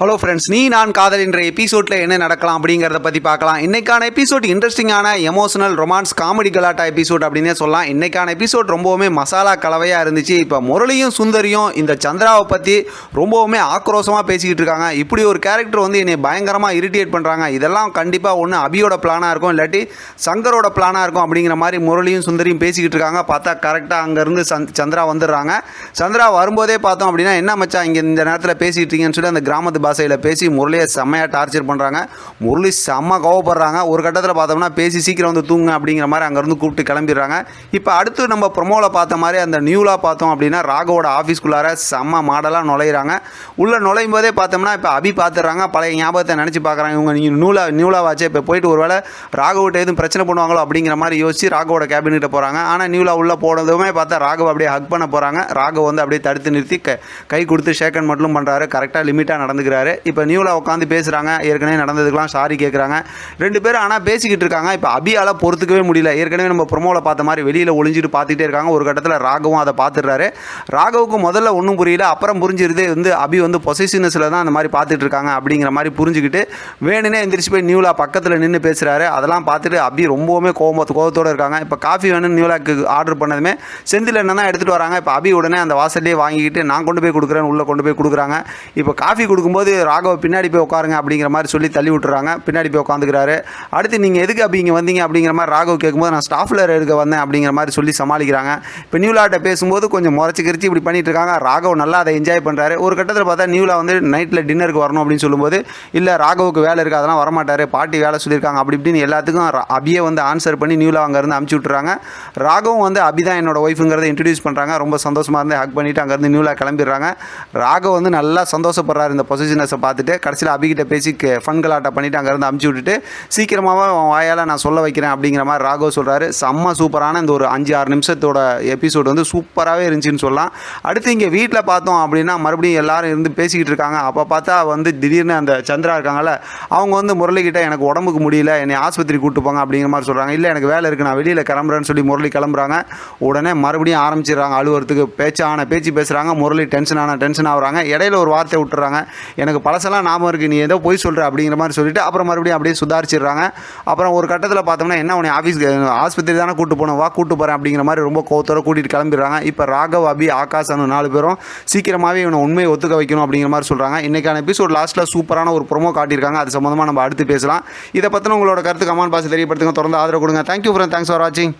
Hello friends நீ நான் காதல் என்ற எபிசோடில் என்ன நடக்கலாம் அப்படிங்கிறத பற்றி பார்க்கலாம். இன்னைக்கான எபிசோட் இன்ட்ரெஸ்டிங்கான எமோஷனல் ரொமான்ஸ் காமெடி கலாட்டா எபிசோட் அப்படின்னே சொல்லலாம். இன்னைக்கான எபிசோட் ரொம்பவுமே மசாலா கலவையாக இருந்துச்சு. இப்போ முரளியும் சுந்தரியும் இந்த சந்திராவை பற்றி ரொம்பவுமே ஆக்ரோஷமாக பேசிக்கிட்டு இருக்காங்க. இப்படி ஒரு கேரக்டர் வந்து என்னை பயங்கரமாக இரிட்டேட் பண்ணுறாங்க இதெல்லாம் கண்டிப்பாக ஒன்று அபியோட பிளானாக இருக்கும். இல்லாட்டி சங்கரோட பிளானாக இருக்கும் அப்படிங்கிற மாதிரி முரளியும் சுந்தரியும் பேசிக்கிட்டு இருக்காங்க. பார்த்தா கரெக்டாக அங்கேருந்து சந்த் சந்திரா வந்துடுறாங்க. சந்திரா வரும்போதே பார்த்தோம் அப்படின்னா என்ன மச்சான் இங்கே இந்த நேரத்தில் பேசிகிட்டு இருக்கீங்கன்னு சொல்லி அந்த கிராமத்து பாஷையில் பேசி முரளியை செம்மையாக டார்ச்சர் பண்ணுறாங்க முரளி செம்ம கோவப்படுறாங்க. ஒரு கட்டத்தில் பார்த்தோம்னா பேசி சீக்கிரம் வந்து தூங்க அப்படிங்கிற மாதிரி அங்கேருந்து கூப்பிட்டு கிளம்பிடுறாங்க. இப்போ அடுத்து நம்ம ப்ரொமோவில் பார்த்த மாதிரி அந்த நியூலாக பார்த்தோம் அப்படின்னா ராகவோட ஆஃபீஸ்க்குள்ளார செம்ம மாடலாக நுழையிறாங்க. உள்ளே நுழையும் போதே பார்த்தோம்னா இப்போ அபி பார்த்துடுறாங்க. பழைய ஞாபகத்தை நினச்சி பார்க்குறாங்க. இவங்க நீங்கள் நூலா நியூலாவாச்சே இப்போ போயிட்டு ஒருவேளை ராகவிட்ட எதுவும் பிரச்சனை பண்ணுவாங்களோ அப்படிங்கிற மாதிரி யோசிச்சு ராகவோட கேபின்கிட்ட போகிறாங்க ஆனால் நியூலா உள்ளே போனதுமே பார்த்தா ராகவ் அப்படியே ஹக் பண்ண போகிறாங்க ராகவ் வந்து அப்படியே தடுத்து நிறுத்தி கை கொடுத்து ஷேக்கன் மட்டும் பண்ணுறாரு கரெக்டாக லிமிட்டாக நடந்துக்கிறார். இப்போ நியூலா உட்காந்து பேசுகிறாங்க ஏற்கனவே நடந்ததுக்கெலாம் சாரி கேட்குறாங்க ரெண்டு பேரும் ஆனால் பேசிக்கிட்டு இருக்காங்க. இப்போ அபியால் பொறுத்துக்கவே முடியல. ஏற்கனவே நம்ம ப்ரொமோவில் பார்த்த மாதிரி வெளியில் ஒளிஞ்சிட்டு பார்த்துட்டே இருக்காங்க. ஒரு கட்டத்தில் ராகவும் அதை பார்த்துடுறாரு. ராகவுக்கு முதல்ல ஒன்றும் புரியல. அப்புறம் புரிஞ்சிருது. வந்து அபி வந்து பொசிஷனஸில் தான் அந்த மாதிரி பார்த்துட்டு இருக்காங்க அப்படிங்கிற மாதிரி புரிஞ்சுக்கிட்டு வேணுனே எந்திரிச்சு போய் நியூலா பக்கத்தில் நின்று பேசுகிறாரு அதெல்லாம் பார்த்துட்டு அபி ரொம்பவுமே கோபத்து கோபத்தோடு இருக்காங்க. இப்போ காஃபி வேணும்னு நியூலாக்கு ஆர்டர் பண்ணதுமே செந்தில் என்ன தான் எடுத்துகிட்டு வராங்க. இப்போ அபி உடனே அந்த வாசல்லே வாங்கிக்கிட்டு நான் கொண்டு போய் கொடுக்குறேன்னு உள்ளே கொண்டு போய் கொடுக்குறாங்க. இப்போ காஃபி கொடுக்கும்போது ராகவ பின்னாடி போய் உட்காருங்க அப்படிங்கிற மாதிரி சொல்லி தள்ளி விட்டுறாங்க. பின்னாடி போய் உட்காந்துக்கிறாரு. அடுத்து நீங்கள் எதுக்கு அப்படி இங்கே வந்தீங்க அப்படிங்கிற மாதிரி ராகவ் கேட்கும்போது நான் ஸ்டாஃபில் எடுக்க வந்தேன் அப்படிங்கிற மாதிரி சொல்லி சமாளிக்கிறாங்க. இப்போ நியூலாட்ட பேசும்போது கொஞ்சம் முறைச்சி கிரிச்சு இப்படி பண்ணிட்டு இருக்காங்க. ராகவ் நல்லா அதை என்ஜாய் பண்ணுறாரு ஒரு கட்டத்தில் பார்த்தா நியூலா வந்து நைட்டில் டின்னருக்கு வரணும் அப்படின்னு சொல்லும்போது இல்லை ராகவுக்கு வேலை இருக்குது அதெல்லாம் வரமாட்டார். பாட்டி வேலை சொல்லியிருக்காங்க. அப்படி இப்படின்னு எல்லாத்துக்கும் அபியே வந்து ஆன்சர் பண்ணி நியூலா அங்கேருந்து அமுச்சு விட்டுறாங்க. ராகவும் வந்து அபி தான் என்னோட ஒய்ஃபுங்கிறத இன்ட்ரடியூஸ் பண்ணுறாங்க ரொம்ப சந்தோஷமாக இருந்து ஹக் பண்ணிவிட்டு அங்கேருந்து நியூலா கிளம்பிடுறாங்க. ராகவ் வந்து நல்லா சந்தோஷப்படுறாரு இந்த பிஸ்னஸை பார்த்துட்டு கடைசியில் அபிகிட்ட பேசி ஃபன் கலாட்டா பண்ணிவிட்டு அங்கேருந்து அமுச்சு விட்டுட்டு சீக்கிரமாகவே அவன் வாயால் நான் சொல்ல வைக்கிறேன் அப்படிங்கிற மாதிரி ராகவ் சொல்கிறாரு செம்ம சூப்பரான இந்த ஒரு அஞ்சு ஆறு நிமிஷத்தோட எபிசோடு வந்து சூப்பராகவே இருந்துச்சுன்னு சொல்லலாம். அடுத்து இங்கே வீட்டில் பார்த்தோம் அப்படின்னா மறுபடியும் எல்லாரும் இருந்து பேசிக்கிட்டு இருக்காங்க. அப்போ பார்த்தா வந்து திடீர்னு அந்த சந்திரா இருக்காங்கல்ல அவங்க வந்து முரளிக்கிட்ட எனக்கு உடம்புக்கு முடியல என்னை ஆஸ்பத்திரி கூட்டு போங்க அப்படிங்கிற மாதிரி சொல்கிறாங்க இல்லை எனக்கு வேலை இருக்குது நான் வெளியில் கிளம்புறேன்னு சொல்லி முரளி கிளம்புறாங்க. உடனே மறுபடியும் ஆரம்பிச்சிடுறாங்க அழுவுறதுக்கு பேச்சான பேச்சு பேசுகிறாங்க முரளி டென்ஷன் ஆன டென்ஷன் ஆகுறாங்க. இடையில ஒரு வார்த்தை விட்டுறாங்க. எனக்கு பழசெல்லாம் ஞாபகம் இருக்குது நீ ஏதோ போய் சொல்கிற அப்படிங்கிற மாதிரி சொல்லிட்டு அப்புறம் மறுபடியும் அப்படியே சுதாரிச்சிடுறாங்க. அப்புறம் ஒரு கட்டத்தில் பார்த்தோம்னா என்ன உன்னை ஆஃபீஸ் ஆஸ்பத்திரி தானே கூட்டு போனோம் வா கூட்டு போகிறேன் அப்படிங்கிற மாதிரி ரொம்ப கோத்தோட கூட்டிகிட்டு கிளம்பிடுறாங்க. இப்போ ராகவ் அபி ஆகாஷ் நாலு பேரும் சீக்கிரமாகவே இவனை உண்மையை ஒத்துக்க வைக்கணும் அப்படிங்கிற மாதிரி சொல்கிறாங்க இன்றைக்கான எபிசோட் லாஸ்ட்டில் சூப்பரான ஒரு ப்ரோமோ காட்டியிருக்காங்க. அது சம்மந்தமாக நம்ம அடுத்து பேசலாம். இதை பற்றின உங்களோட கருத்து கமெண்ட் பாஸ் தெரியப்படுத்துங்க. தொடர்ந்து ஆதரவு கொடுங்க. தேங்க்யூ ஃப்ரெண்ட் தேங்க்ஸ் ஃபார் வாட்சிங்